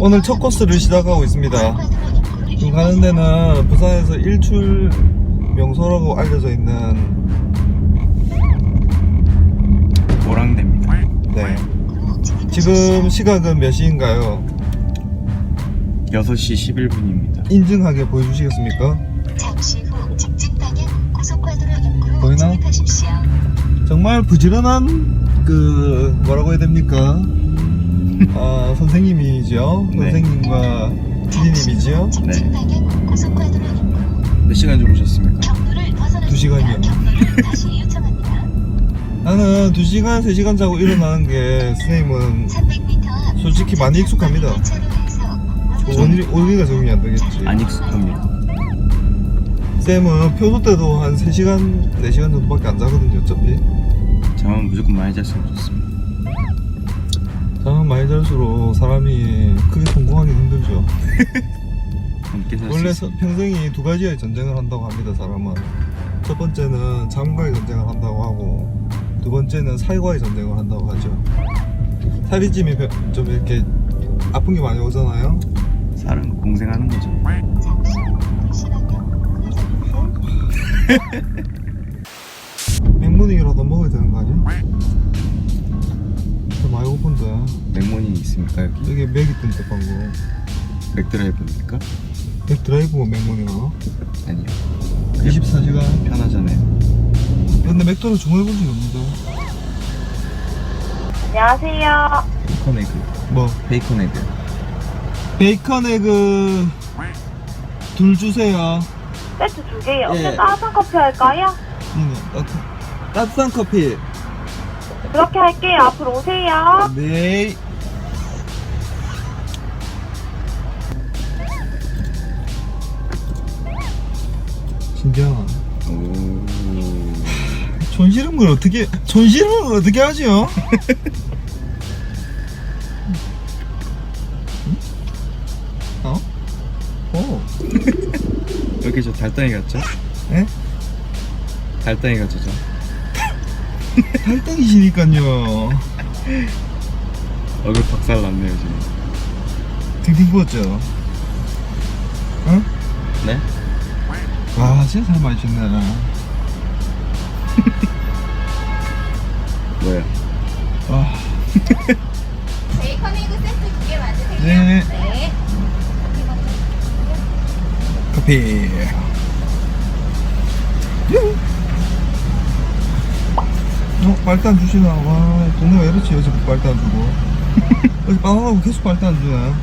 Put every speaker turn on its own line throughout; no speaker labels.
오늘 첫 코스를 시작하고 있습니다. 지금 가는 데는 부산에서 일출 명소라고 알려져 있는
오랑대입니다.
네. 지금 시각은 몇 시인가요?
6시 11분입니다.
인증하게 보여주시겠습니까?
잠시 후 직진 방향 고속화도로 입구로
보이나?
진입하십시오.
정말 부지런한 그 뭐라고 해야 됩니까? 아 선생님이죠.
네.
선생님과 PD님이죠.
고속화도로 입구
몇 시간 주무셨습니까?
두 시간이요.
경로를 다시 요청합니다.
나는 2시간, 3시간 자고 일어나는 게 선생님은
300m 앞
솔직히 많이 익숙합니다.
차로에서
오늘이, 오늘이가 적용이 안 되겠지.
안 익숙합니다.
쌤은 표소 때도 한 3시간, 4시간 정도밖에 안 자거든요, 어차피.
잠은 무조건 많이 잤으면 좋습니다.
잠은 많이 잘수록 사람이 크게 성공하기 힘들죠.
함께 살수
원래
있습니다.
서- 평생이 두 가지의 전쟁을 한다고 합니다, 사람은. 첫 번째는 잠과의 전쟁을 한다고 하고, 두 번째는 살과의 전쟁을 한다고 하죠. 살이 찜이 벼- 좀 이렇게 아픈 게 많이 오잖아요.
살은 공생하는 거죠.
잠시 후 시간요
맥모닝이라도 먹어야 되는 거 아니야? 저 많이 고픈데.
맥모닝 있습니까 여기?
여기 맥 있던데, 방금.
맥드라이브입니까?
맥 드라이브가 맥모닝이야?
아니요.
24시간?
편하잖아요.
근데 맥도를 주문해본 적이 없는데.
안녕하세요.
베이컨 에그.
뭐?
베이컨 에그.
베이컨 에그 둘 주세요.
세트 두 개요.
예.
혹시 따뜻한 커피 할까요?
음, 따뜻, 따뜻한 커피.
그렇게 할게요. 앞으로 오세요.
네. 신기하다.
오.
촌시름을 어떻게, 촌시름을 어떻게 하죠? 어? 어?
왜 이렇게 저 달덩이 같죠?
에?
달덩이 같죠 저?
달덩이시니까요.
얼굴 박살 났네요 지금.
딩딩 부었죠? 응?
네?
와, 진짜 살 많이 줬네.
뭐야?
와.
베이컨 에그 세트 두 개 맞으세요?
네.
네.
커피. 빨대 주시나? 와, 동네 왜 이렇지? 어제 빨대 안 주고. 어제 빵하고 계속 빨대 안 주네.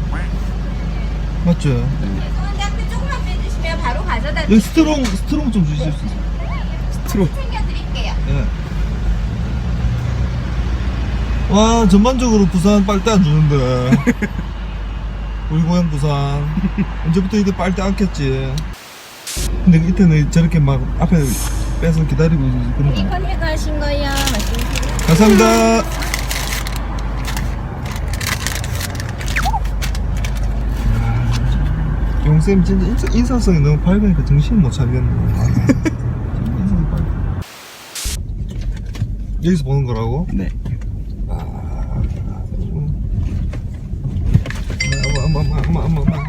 맞죠?
소원장도 조금만 빼주시면 바로 가져다
여기 스트롱, 스트롱 좀 주실 수 있어요?
트로.
챙겨드릴게요.
예. 와, 전반적으로 부산 빨대 안 주는데. 우리 고향 부산. 언제부터 이때 빨대 안 켰지? 근데 이때는 저렇게 막 앞에 빼서 기다리고 있어서 그런 거.
베이컨 에그 하신 거요? 말씀주세요.
감사합니다. 용쌤 진짜 인사, 인사성이 너무 밝으니까 정신 못 차리겠네. 밝아. 여기서 보는 거라고?
네.
아, 음. 엄마, 엄마, 엄마, 엄마, 엄마,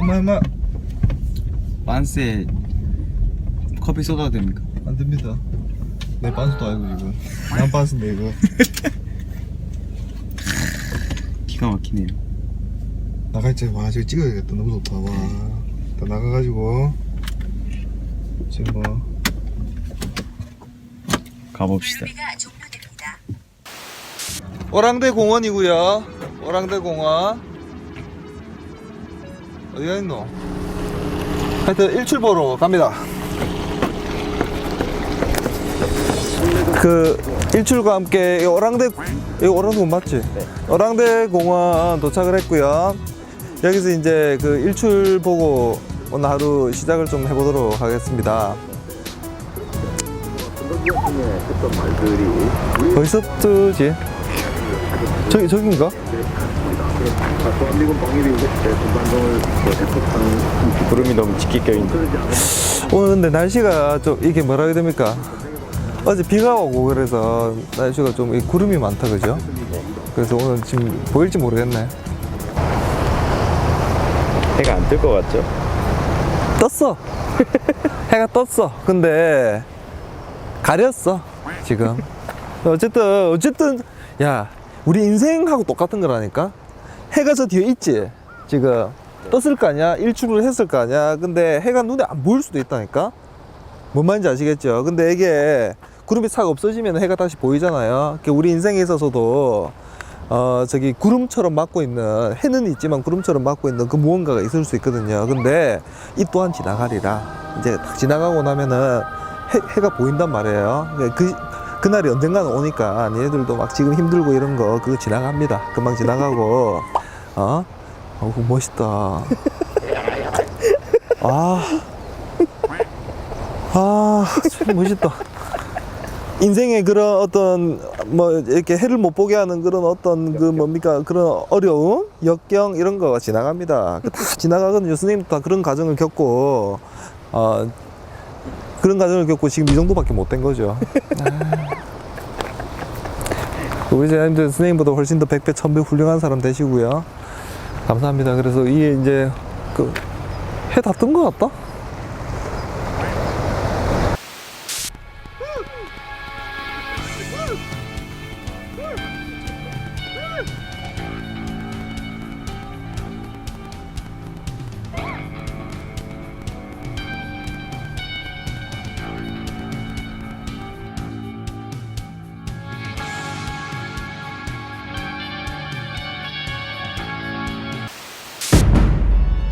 엄마, 엄마,
반스에 커피 쏟아도 됩니까?
안 됩니다. 내 반수도 아니고 이거. 난 반수인데 이거.
기가 막히네요.
나갈지 와 저기 찍어야겠다 너무 좋다 와. 다 나가가지고 지금 뭐
가봅시다.
오랑대 공원이고요. 오랑대 공원. 어디가 있노? 하여튼 일출 보러 갑니다. 그 일출과 함께 이 오랑대 이 오랑대 공원 맞지? 오랑대 공원 도착을 했고요. 여기서 이제 그 일출 보고 오늘 하루 시작을 좀 해보도록 하겠습니다. 어디서 뜨지? 저기 저긴가?
구름이 너무 짙게 껴있네.
오늘 근데 날씨가 좀 이게 뭐라 해야 됩니까? 어제 비가 오고 그래서 날씨가 좀이 구름이 많다 그죠? 그래서 오늘 지금 보일지 모르겠네.
해가 안 뜰 것 같죠?
떴어. 해가 떴어. 근데 가렸어. 지금. 어쨌든 어쨌든 야 우리 인생하고 똑같은 거라니까. 해가 저 뒤에 있지. 지금 떴을 거 아니야. 일출을 했을 거 아니야. 근데 해가 눈에 안 보일 수도 있다니까. 뭔 말인지 아시겠죠? 근데 이게 구름이 싹 없어지면 해가 다시 보이잖아요. 그 우리 인생에 있어서도 어 저기 구름처럼 막고 있는 해는 있지만 구름처럼 막고 있는 그 무언가가 있을 수 있거든요. 근데 이 또한 지나가리라. 이제 딱 지나가고 나면은 해, 해가 보인단 말이에요. 그 그날이 언젠가는 오니까 얘들도 막 지금 힘들고 이런 거 그거 지나갑니다. 금방 지나가고 어? 어, 멋있다. 아. 아, 참 멋있다. 인생의 그런 어떤 뭐 이렇게 해를 못 보게 하는 그런 어떤 그 뭡니까 그런 어려움, 역경 이런 거 지나갑니다. 그다 지나가거든요. 선생님도 다 그런 과정을 겪고 어 그런 과정을 겪고 지금 이 정도밖에 못 된 거죠. 아. 우리 선생님들 선생님보다 훨씬 더 백배 천배 훌륭한 사람 되시고요. 감사합니다. 그래서 이게 이제 그 해 다 뜬 것 같다.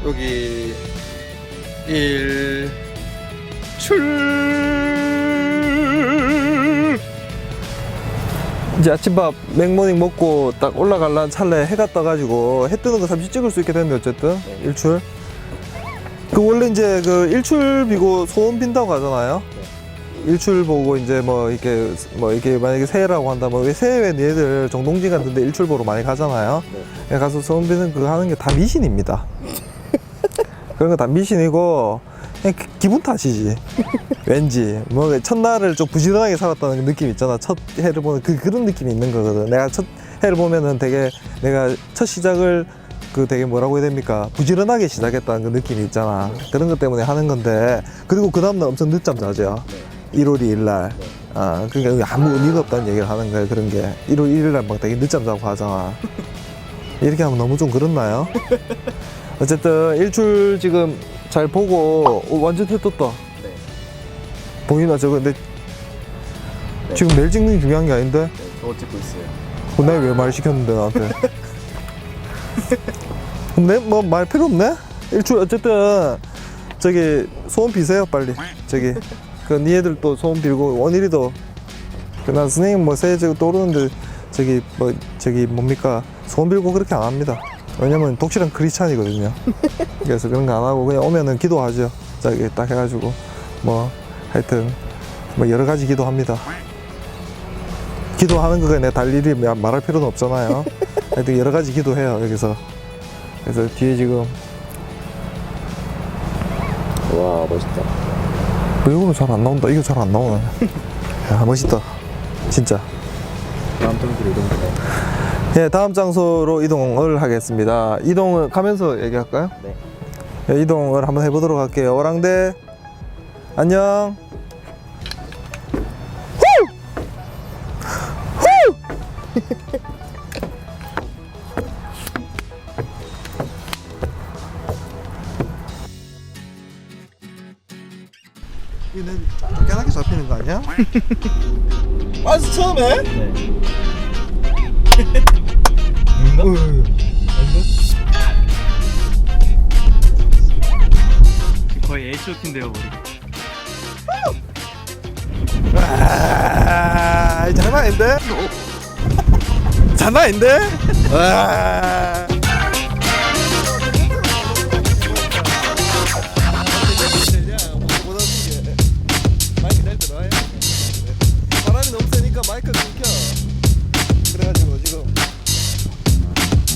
여기 일 출. 이제 아침밥 맥모닝 먹고 딱 올라갈란 찰나에 해가 떠가지고 해 뜨는 거 잠시 찍을 수 있게 됐는데 어쨌든 일출. 그 원래 이제 그 일출 비고 소원 빈다고 하잖아요. 일출 보고 이제 뭐 이렇게 뭐 이렇게 만약에 새해라고 한다면 왜 새해 얘들 정동진 같은데 일출 보러 많이 가잖아요. 예, 가서 소원 비는 그거 하는 게 다 미신입니다. 그런 거 다 미신이고 그냥 기- 기분 탓이지. 왠지. 뭐 첫날을 좀 부지런하게 살았다는 느낌 있잖아. 첫 해를 보는 그 그런 느낌이 있는 거거든. 내가 첫 해를 보면은 되게 내가 첫 시작을 그 되게 뭐라고 해야 됩니까? 부지런하게 시작했다는 그 느낌이 있잖아. 그런 것 때문에 하는 건데. 그리고 그 다음날 엄청 늦잠 자죠. 1월 2일 날. 아, 그러니까 아무 의미가 없다는 얘기를 하는 거예요 그런 게. 1월 1일 날 막 되게 늦잠 자고 하잖아. 이렇게 하면 너무 좀 그렇나요? 어쨌든 일출 지금 잘 보고 오, 완전 해 떴다.
네.
보이나 저거 근데 지금 내일 찍는 게 중요한 게 아닌데
네, 저거 찍고 있어요.
내가 왜말 시켰는데 나한테? 내 뭐 말 필요 없네? 일출 어쨌든 저기 소원 비세요 빨리 저기 그 니애들 또 소원 빌고 원일이도 그나 선생님 뭐 새해 저기 떠오르는데 저기 뭐 저기 뭡니까 소원 빌고 그렇게 안 합니다 왜냐면 독실한 크리스찬이거든요. 그래서 그런 거 안 하고 그냥 오면은 기도하죠. 저기 딱 해가지고 뭐 하여튼 뭐 여러 가지 기도합니다. 기도하는 거에 내가 달 일이 마- 말할 필요는 없잖아요. 하여튼 여러 가지 기도해요 여기서. 그래서 뒤에 지금
와 멋있다.
뭐 이거는 잘 안 나온다. 이거 잘 안 나오네. 야 멋있다. 진짜.
다음 장소로 이동할까요?
예, 다음 장소로 이동을 하겠습니다. 이동을 가면서 얘기할까요?
네.
예, 이동을 한번 해보도록 할게요. 오랑대, 안녕. 후! 후! 이는 깨끗하게 잡히는 거 아니야? 빠스 처음에?
네.
응.
거의 H.O.T 되어버리.
아, 장난 아닌데? 장난 아닌데? 와.